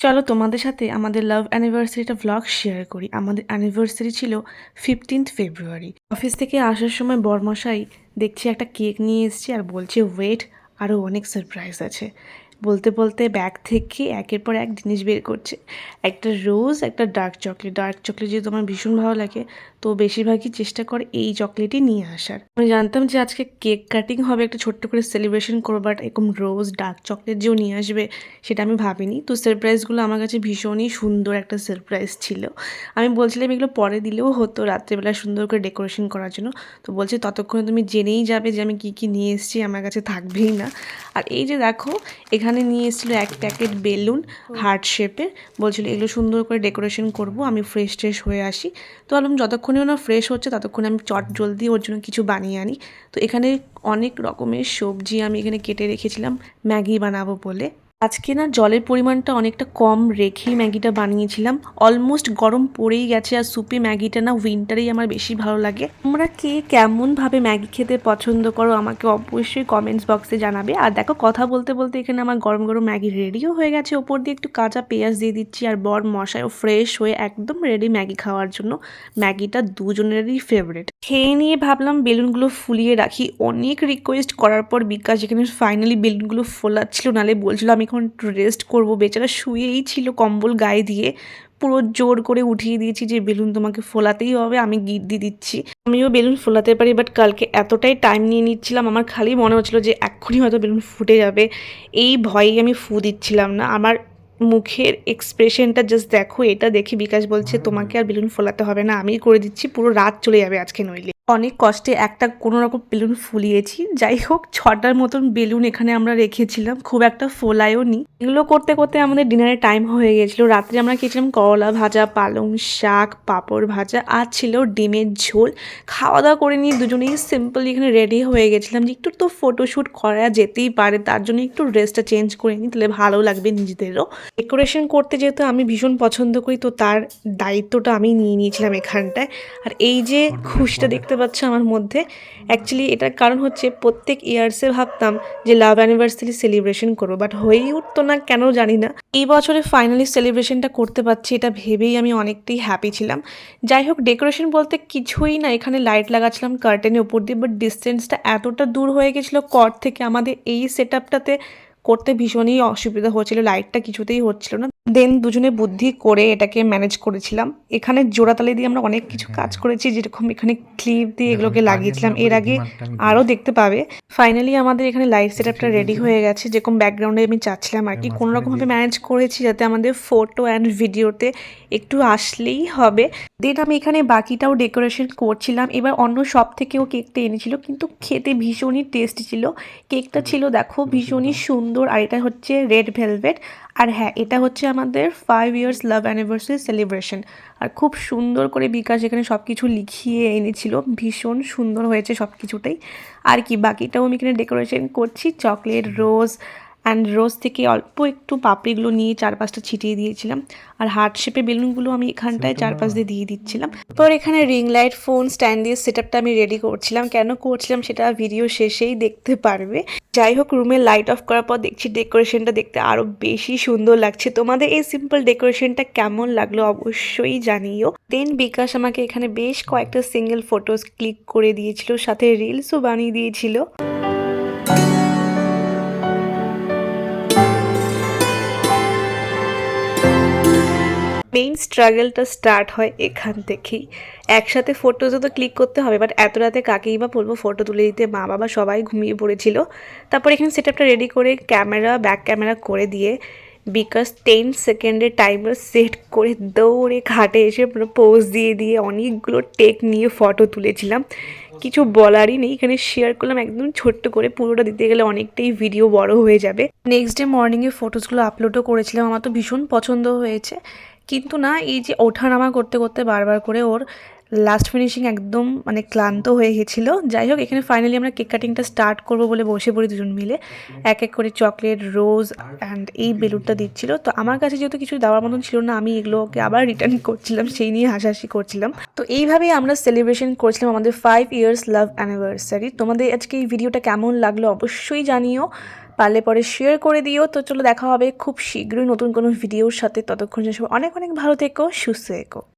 চলো তোমাদের সাথে আমাদের লাভ অ্যানিভার্সারিটা ভ্লগ শেয়ার করি। আমাদের অ্যানিভার্সারি ছিল ফিফটিন্থ ফেব্রুয়ারি অফিস থেকে আসার সময় বরমশাই দেখছি একটা কেক নিয়ে এসেছি আর বলছে ওয়েট আরও অনেক সারপ্রাইজ আছে। বলতে বলতে ব্যাগ থেকে একের পর এক জিনিস বের করছে। একটা রোজ একটা ডার্ক চকলেট ডার্ক চকলেট যেহেতু আমার ভীষণ ভালো লাগে, তো বেশিরভাগই চেষ্টা করে এই চকলেটই নিয়ে আসার। আমি জানতাম যে আজকে কেক কাটিং হবে, একটা ছোট্ট করে সেলিব্রেশন করব বাট এরকম রোজ ডার্ক চকলেট যেও নিয়ে আসবে, সেটা আমি ভাবিনি। তো সারপ্রাইজগুলো আমার কাছে ভীষণই সুন্দর একটা সারপ্রাইজ ছিল। আমি বলছিলাম এগুলো পরে দিলেও হতো রাত্রেবেলা সুন্দর করে ডেকোরেশন করার জন্য। তো বলছে ততক্ষণে তুমি জেনেই যাবে যে আমি কী কী নিয়ে এসেছি, আমার কাছে থাকবেই না। আর এই যে দেখো, এখানে নিয়ে এসেছিল এক প্যাকেট বেলুন হার্ট শেপের বলছিল, এগুলো সুন্দর করে ডেকোরেশন করব, আমি ফ্রেশ ট্রেশ হয়ে আসি। তো আলম, যতক্ষণে ওনার ফ্রেশ হচ্ছে, ততক্ষণে আমি চট জলদি ওর জন্য কিছু বানিয়ে আনি। তো এখানে অনেক রকমের সবজি আমি এখানে কেটে রেখেছিলাম, ম্যাগি বানাবো বলে। আজকে না জলের পরিমাণটা অনেকটা কম রেখেই ম্যাগিটা বানিয়েছিলাম। অলমোস্ট গরম পড়েই গেছে আর সুপি ম্যাগিটা না উইন্টারেই আমার বেশি ভালো লাগে। তোমরা কে কেমনভাবে ম্যাগি খেতে পছন্দ করো আমাকে অবশ্যই কমেন্টস বক্সে জানাবে। আর দেখো, কথা বলতে বলতে এখানে আমার গরম গরম ম্যাগি রেডিও হয়ে গেছে। ওপর দিয়ে একটু কাঁচা পেঁয়াজ দিয়ে দিচ্ছি আর বর মশাইও ফ্রেশ হয়ে একদম রেডি ম্যাগি খাওয়ার জন্য। ম্যাগিটা দুজনেরই ফেভারিট খেয়ে নিয়ে ভাবলাম বেলুনগুলো ফুলিয়ে রাখি। অনেক রিকোয়েস্ট করার পর বিকাশ এখানে ফাইনালি বেলুনগুলো ফোলাচ্ছিল, নালে বলছিল আমি এখন রেস্ট করব। বেচারা শুয়েই ছিল কম্বল গায়ে দিয়ে। পুরো জোর করে উঠিয়ে দিয়েছি যে, বেলুন তোমাকে ফোলাতেই হবে, আমি গিট দিয়ে দিচ্ছি। আমিও বেলুন ফোলাতে পারি বাট কালকে এতটাই টাইম নিয়ে নিচ্ছিলাম, আমার খালি মনে হচ্ছিল যে, এক্ষুনি হয়তো বেলুন ফুটে যাবে। এই ভয়েই আমি ফু দিচ্ছিলাম না। আমার মুখের এক্সপ্রেশনটা জাস্ট দেখো, এটা দেখে বিকাশ বলছে, তোমাকে আর বেলুন ফোলাতে হবে না, আমি করে দিচ্ছি, পুরো রাত চলে যাবে আজকে নইলে। অনেক কষ্টে একটা কোনো রকম বেলুন ফুলিয়েছি। যাই হোক ছটার মতন বেলুন এখানে আমরা রেখেছিলাম। খুব একটা ফোলায়ও নি। এগুলো করতে করতে আমাদের ডিনারের টাইম হয়ে গেছিল। রাত্রে আমরা খেয়েছিলাম করলা ভাজা পালং শাক পাঁপড় ভাজা আর ছিল ডিমের ঝোল। খাওয়া দাওয়া করে নিয়ে দুজনেই সিম্পলি এখানে রেডি হয়ে গেছিলাম যে একটু তো ফটোশ্যুট করা যেতেই পারে। তার জন্য একটু ড্রেসটা চেঞ্জ করে নিই তাহলে ভালো লাগবে নিজেদেরও। ডেকোরেশন করতে যেহেতু আমি ভীষণ পছন্দ করি তো তার দায়িত্বটা আমি নিয়ে নিয়েছিলাম এখানটায়। আর এই যে খুশিটা দেখতে পাচ্ছ আমার মধ্যে। অ্যাকচুয়ালি এটার কারণ হচ্ছে প্রত্যেক ইয়ার্সে ভাবতাম যে লাভ অ্যানিভার্সারি সেলিব্রেশন করব বাট হয়েই উঠতো না, কেন জানি না। এই বছরে ফাইনালি সেলিব্রেশনটা করতে পারছি, এটা ভেবেই আমি অনেকটাই হ্যাপি ছিলাম। যাই হোক ডেকোরেশন বলতে কিছুই না, এখানে লাইট লাগাচ্ছিলাম কার্টেনের উপর দিয়ে বাট ডিস্টেন্সটা এতটা দূর হয়ে গেছিল কর থেকে আমাদের এই সেট আপটাতে করতে ভীষণই অসুবিধা হচ্ছিল লাইটটা কিছুতেই হচ্ছিল না। দেন দুজনে বুদ্ধি করে এটাকে ম্যানেজ করেছিলাম। এখানে জোড়াতালি দিয়ে আমরা অনেক কিছু কাজ করেছি যেরকম এখানে ক্লিপ দিয়ে এগুলোকে লাগিয়েছিলাম। এর আগে আরও দেখতে পাবে। ফাইনালি আমাদের এখানে লাইট সেট আপটা রেডি হয়ে গেছে। যেরকম ব্যাকগ্রাউন্ডে আমি চাচ্ছিলাম আর কি। কোনোরকমভাবে ম্যানেজ করেছি যাতে আমাদের ফটো অ্যান্ড ভিডিওতে একটু আসলেই হবে। দেন আমি এখানে বাকিটাও ডেকোরেশন করছিলাম। এবার অন্য সব থেকেও কেকটা এনেছিল কিন্তু খেতে ভীষণই টেস্টি ছিল। কেকটা ছিল দেখো ভীষণই সুন্দর। আর এটা হচ্ছে রেড ভেলভেট আর হ্যাঁ এটা হচ্ছে আমাদের five years love anniversary celebration আর খুব সুন্দর করে বিকাশ এখানে সব কিছু লিখিয়ে এনেছিল। ভীষণ সুন্দর হয়েছে সব কিছুটাই আর কি, বাকিটাও আমি এখানে ডেকোরেশন করছি। চকলেট রোজ অ্যান্ড রোজ থেকে অল্প একটু পাপড়িগুলো নিয়ে চারপাশটা ছিটিয়ে দিয়েছিলাম। আর হার্ট শেপে বেলুনগুলো আমি এখানটায় চার চারপাশ দিয়ে দিয়ে দিচ্ছিলাম। পর এখানে রিং লাইট ফোন স্ট্যান্ড দিয়ে সেট আপটা আমি রেডি করছিলাম। কেন করছিলাম সেটা ভিডিও শেষেই দেখতে পারবে। যাই হোক রুমে লাইট অফ করার পর দেখছি ডেকোরেশনটা দেখতে আরও বেশি সুন্দর লাগছে। তোমাদের এই সিম্পল ডেকোরেশনটা কেমন লাগল অবশ্যই জানিও। দেন বিকাশ আমাকে এখানে বেশ কয়েকটা সিঙ্গেল ফটোস ক্লিক করে দিয়েছিল সাথে রিলসও বানিয়ে দিয়েছিল। মেইন স্ট্রাগলটা স্টার্ট হয় এখান থেকেই। একসাথে ফটোজও তো ক্লিক করতে হবে বাট এত রাতে কাকেই বা বলব ফটো তুলে দিতে মা বাবা সবাই ঘুমিয়ে পড়েছিল। তারপর এখানে সেট আপটা রেডি করে ক্যামেরা ব্যাক ক্যামেরা করে দিয়ে বিকজ টেন সেকেন্ডের টাইমার সেট করে দৌড়ে ঘাটে এসে পোজ দিয়ে দিয়ে অনেকগুলো টেক নিয়ে ফটো তুলেছিলাম। কিছু বলারই নেই, এখানে শেয়ার করলাম একদম ছোট্ট করে, পুরোটা দিতে গেলে অনেকটাই ভিডিও বড় হয়ে যাবে। নেক্সট ডে মর্নিংয়ে ফটোসগুলো আপলোডও করেছিলাম, আমার তো ভীষণ পছন্দ হয়েছে। কিন্তু না এই যে ওঠানামা করতে করতে বারবার করে ওর লাস্ট ফিনিশিং একদম মানে ক্লান্ত হয়ে গেছিল। যাই হোক এখানে ফাইনালি আমরা কেক কাটিংটা স্টার্ট করব বলে বসে পড়ি দুজন মিলে। এক এক করে চকলেট রোজ অ্যান্ড এই বেলুনটা দিচ্ছিল। তো আমার কাছে যেহেতু কিছু দেওয়ার মতন ছিল না, আমি এগুলোকে আবার রিটার্ন করছিলাম, সেই নিয়ে হাসাহাসি করছিলাম। তো এইভাবেই আমরা সেলিব্রেশন করছিলাম আমাদের ফাইভ ইয়ার্স লাভ অ্যানিভার্সারি তোমাদের আজকে এই ভিডিওটা কেমন লাগল অবশ্যই জানিও। পারলে পরে শেয়ার করে দিও। তো চলো দেখা হবে খুব শীঘ্রই নতুন কোনো ভিডিওর সাথে। ততক্ষণ সব অনেক অনেক ভালো থেকো, সুস্থ থেকো।